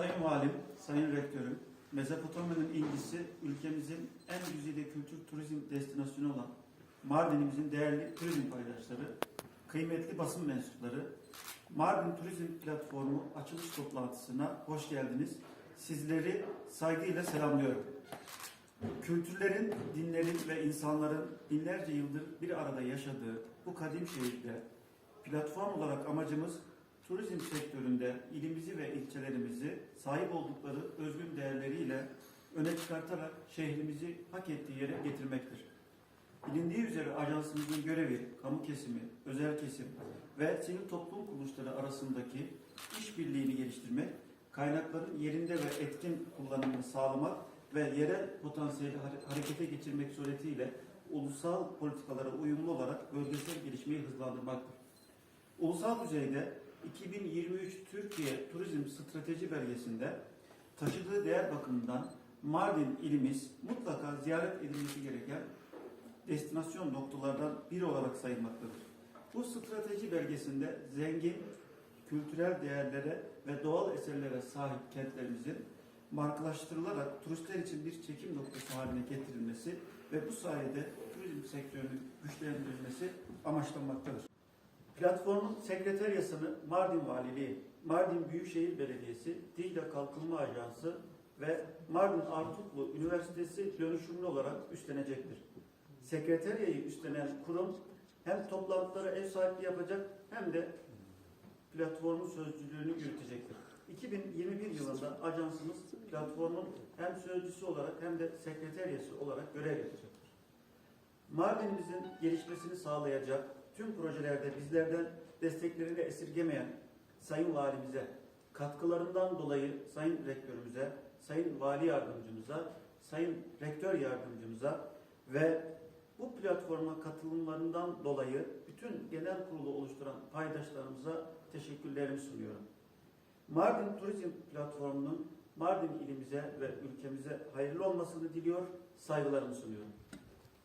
Sayın Valim, Sayın Rektörüm, Mezopotamya'nın incisi ülkemizin en güzide kültür turizm destinasyonu olan Mardin'imizin değerli turizm paydaşları, kıymetli basın mensupları, Mardin Turizm Platformu açılış toplantısına hoş geldiniz. Sizleri saygıyla selamlıyorum. Kültürlerin, dinlerin ve insanların binlerce yıldır bir arada yaşadığı bu kadim şehirde platform olarak amacımız turizm sektöründe ilimizi ve ilçelerimizi sahip oldukları özgün değerleriyle öne çıkartarak şehrimizi hak ettiği yere getirmektir. Bilindiği üzere ajansımızın görevi kamu kesimi, özel kesim ve sivil toplum kuruluşları arasındaki işbirliğini geliştirmek, kaynakların yerinde ve etkin kullanımını sağlamak ve yerel potansiyeli hare- harekete geçirmek suretiyle ulusal politikalara uyumlu olarak bölgesel gelişmeyi hızlandırmaktır. Ulusal düzeyde 2023 Türkiye Turizm Strateji Belgesi'nde taşıdığı değer bakımından Mardin ilimiz mutlaka ziyaret edilmesi gereken destinasyon noktalardan biri olarak sayılmaktadır. Bu strateji belgesinde zengin kültürel değerlere ve doğal eserlere sahip kentlerimizin markalaştırılarak turistler için bir çekim noktası haline getirilmesi ve bu sayede turizm sektörünün güçlendirilmesi amaçlanmaktadır. Platformun sekreteryasını Mardin Valiliği, Mardin Büyükşehir Belediyesi, Dicle Kalkınma Ajansı ve Mardin Artuklu Üniversitesi dönüşümlü olarak üstlenecektir. Sekreteryayı üstlenen kurum hem toplantılara ev sahipliği yapacak hem de platformun sözcülüğünü yürütecektir. 2021 yılında ajansımız platformun hem sözcüsü olarak hem de sekreteryası olarak görev yapacakdır. Mardin'imizin gelişmesini sağlayacak tüm projelerde bizlerden desteklerini esirgemeyen Sayın Valimize, katkılarından dolayı Sayın Rektörümüze, Sayın Vali Yardımcımıza, Sayın Rektör Yardımcımıza ve bu platforma katılımlarından dolayı bütün genel kurulu oluşturan paydaşlarımıza teşekkürlerimi sunuyorum. Mardin Turizm Platformu'nun Mardin ilimize ve ülkemize hayırlı olmasını diliyor, saygılarımı sunuyorum.